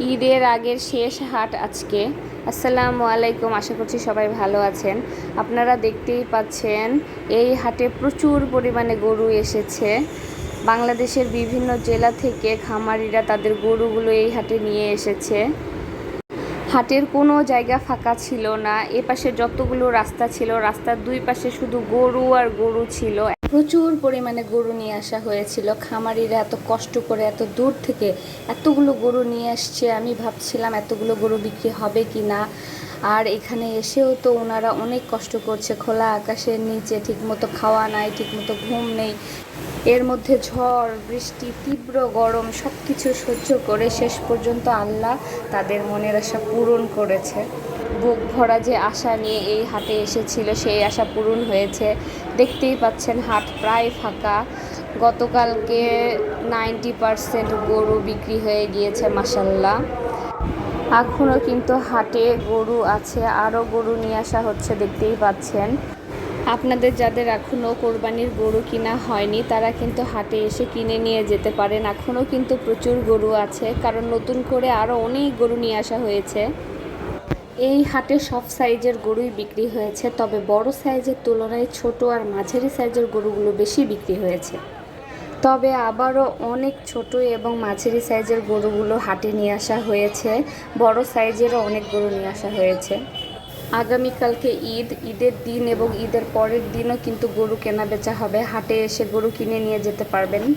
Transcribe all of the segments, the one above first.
ঈদের আগের শেষ হাট আজকে। আসসালামু আলাইকুম, আশা করছি সবাই ভালো আছেন। আপনারা দেখতেই পাচ্ছেন, এই হাটে প্রচুর পরিমাণে গরু এসেছে। বাংলাদেশের বিভিন্ন জেলা থেকে খামারিরা তাদের গরুগুলো এই হাটে নিয়ে এসেছে। হাটের কোনো জায়গা ফাঁকা ছিল না এ পাশে যতগুলো রাস্তা ছিল, রাস্তার দুই পাশে শুধু গরু আর গরু ছিল। প্রচুর পরিমাণে গরু নিয়ে আসা হয়েছিল। খামারিরা এত কষ্ট করে এত দূর থেকে এতগুলো গরু নিয়ে আসছে। আমি ভাবছিলাম এতগুলো গরু বিক্রি হবে কি না? আর এখানে এসেও তো ওনারা অনেক কষ্ট করছে। খোলা আকাশের নিচে ঠিকমতো খাওয়া নাই, ঠিকমতো ঘুম নেই। এর মধ্যে ঝড়, বৃষ্টি, তীব্র গরম সব কিছু সহ্য করে শেষ পর্যন্ত আল্লাহ তাদের মনের আশা পূরণ করেছে। বুক ভরা যে আশা নিয়ে এই হাটে এসেছিল, সেই আশা পূরণ হয়েছে। দেখতেই পাচ্ছেন হাট প্রায় ফাঁকা। গতকালকে নাইনটি পারসেন্ট গরু বিক্রি হয়ে গিয়েছে মাসাল্লাহ এখনও কিন্তু হাটে গরু আছে, আরও গরু নিয়ে আসা হচ্ছে, দেখতেই পাচ্ছেন। আপনাদের যাদের এখনও কোরবানির গরু কিনা হয়নি, তারা কিন্তু হাটে এসে কিনে নিয়ে যেতে পারেন। এখনও কিন্তু প্রচুর গরু আছে, কারণ নতুন করে আরও অনেক গরু নিয়ে আসা হয়েছে। এই হাটে সব সাইজের গরুই বিক্রি হয়েছে, তবে বড় সাইজের তুলনায় ছোট আর মাঝারি সাইজের গরুগুলো বেশি বিক্রি হয়েছে। তবে আবারও অনেক ছোট এবং মাঝারি সাইজের গরুগুলো হাটে নিয়ে আসা হয়েছে, বড় সাইজেরও অনেক গরু নিয়ে আসা হয়েছে। আগামীকালকে ঈদ, ঈদের দিন এবং ঈদের পরের দিনও কিন্তু গরু কেনা বেচা হবে, হাটে এসে গরু কিনে নিয়ে যেতে পারবেন।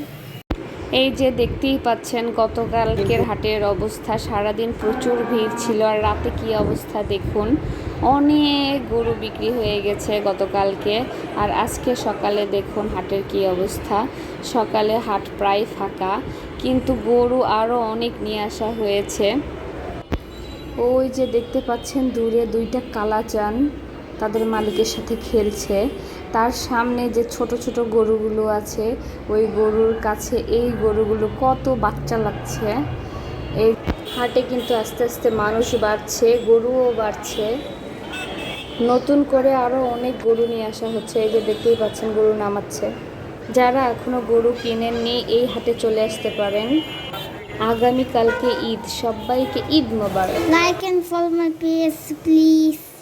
এই যে দেখতেই পাচ্ছেন, গতকালকের হাটের অবস্থা, সারাদিন প্রচুর ভিড় ছিল আর রাতে কি অবস্থা দেখুন। অনেক গরু বিক্রি হয়ে গেছে গতকালকে আর আজকে সকালে দেখুন হাটের কি অবস্থা। সকালে হাট প্রায় ফাঁকা, কিন্তু গরু আরও অনেক নিয়ে আসা হয়েছে। ওই যে দেখতে পাচ্ছেন দূরে দুইটা কালাচান। তাদের মালিকের সাথে খেলছে। তার সামনে যে ছোট ছোট গরুগুলো আছে ওই গরুর কাছে এই গরুগুলো কত বাচ্চা লাগছে। এই হাটে কিন্তু আস্তে আস্তে মানুষ বাড়ছে গরুও বাড়ছে। নতুন করে আরও অনেক গরু নিয়ে আসা হচ্ছে। এই যে দেখতেই পাচ্ছেন গরু নামাচ্ছে। যারা এখনও গরু কিনেননি এই হাটে চলে আসতে পারেন। আগামীকালকে ঈদ। সবাইকে ঈদ মোবারক। Like and follow my page, please.